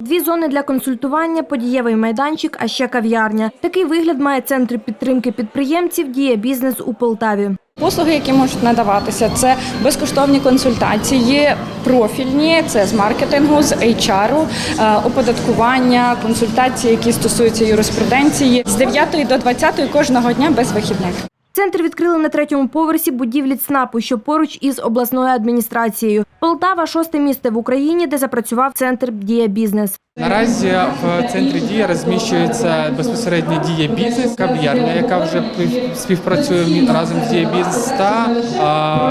Дві зони для консультування, подієвий майданчик, а ще кав'ярня. Такий вигляд має центр підтримки підприємців «Дія бізнес» у Полтаві. Послуги, які можуть надаватися, це безкоштовні консультації, профільні, це з маркетингу, з HR, е, оподаткування, консультації, які стосуються юриспруденції з 9 до 20 кожного дня без вихідних. Центр відкрили на третьому поверсі будівлі ЦНАПу, що поруч із обласною адміністрацією. Полтава – шосте місце в Україні, де запрацював центр «Дія бізнес». Наразі в центрі дія розміщується безпосередньо дія бізнес, кав'ярня, яка вже пів- співпрацює разом з дія бізнес та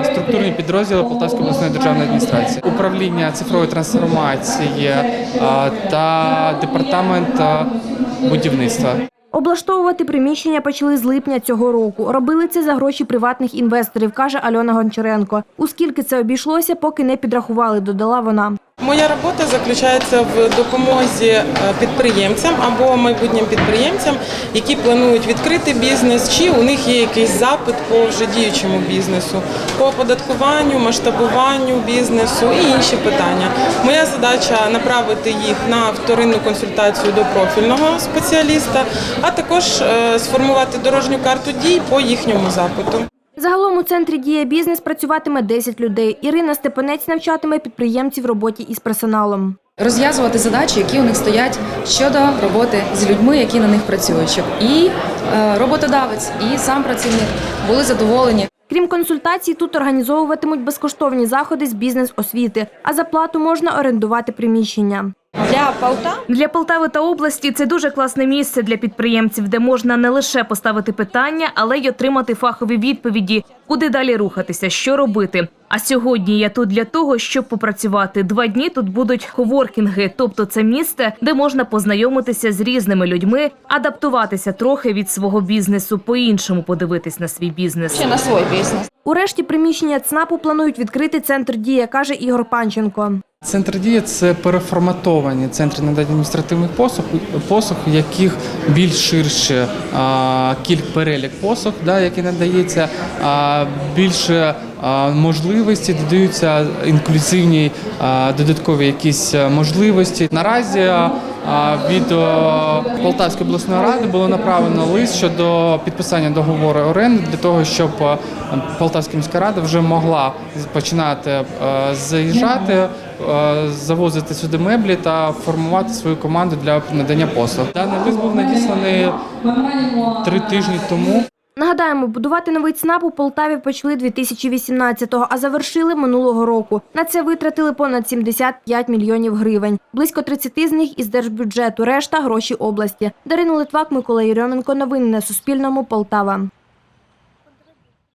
структурні підрозділи Полтавської обласної державної адміністрації, управління цифрової трансформації та департамент будівництва. Облаштовувати приміщення почали з липня цього року. Робили це за гроші приватних інвесторів, каже Альона Гончаренко. Оскільки це обійшлося, поки не підрахували, додала вона. Моя робота заключається в допомозі е, підприємцям або майбутнім підприємцям, які планують відкрити бізнес, чи у них є якийсь запит по вже діючому бізнесу, по оподаткуванню, масштабуванню бізнесу і інші питання. Моя задача направити їх на вторинну консультацію до профільного спеціаліста, а також е, сформувати дорожню карту дій по їхньому запиту. Загалом у центрі «Дія бізнес» працюватиме 10 людей. Ірина Степанець навчатиме підприємців роботі із персоналом. розв'язувати задачі, які у них стоять щодо роботи з людьми, які на них працюють, щоб і е, роботодавець, і сам працівник були задоволені. Крім консультацій, тут організовуватимуть безкоштовні заходи з бізнес-освіти, а за плату можна орендувати приміщення. Для Полтави Для Полтави та області це дуже класне місце для підприємців, де можна не лише поставити питання, але й отримати фахові відповіді, куди далі рухатися, що робити. А сьогодні я тут для того, щоб попрацювати. Два дні тут будуть коворкінги, тобто це місце, де можна познайомитися з різними людьми, адаптуватися трохи від свого бізнесу, по-іншому подивитись на свій бізнес. ще на свій бізнес. У решті приміщення ЦНАПу планують відкрити центр «Дія», каже Ігор Панченко. Центр дії це переформатовані центри надання адміністративних послуг, послуг, яких більш ширше а, кільк перелік послуг, да, які надається, а, більше можливості додаються інклюзивні додаткові якісь можливості. Наразі від Полтавської обласної ради було направлено лист щодо підписання договору оренди для того, щоб Полтавська міська рада вже могла починати заїжджати, завозити сюди меблі та формувати свою команду для надання послуг. Даний лист був надісланий три тижні тому. Нагадаємо, будувати новий ЦНАП у Полтаві почали 2018-го, а завершили минулого року. На це витратили понад 75 мільйонів гривень. Близько 30 з них із держбюджету, решта – гроші області. Дарина Литвак, Микола Єрьоменко. Новини на Суспільному. Полтава.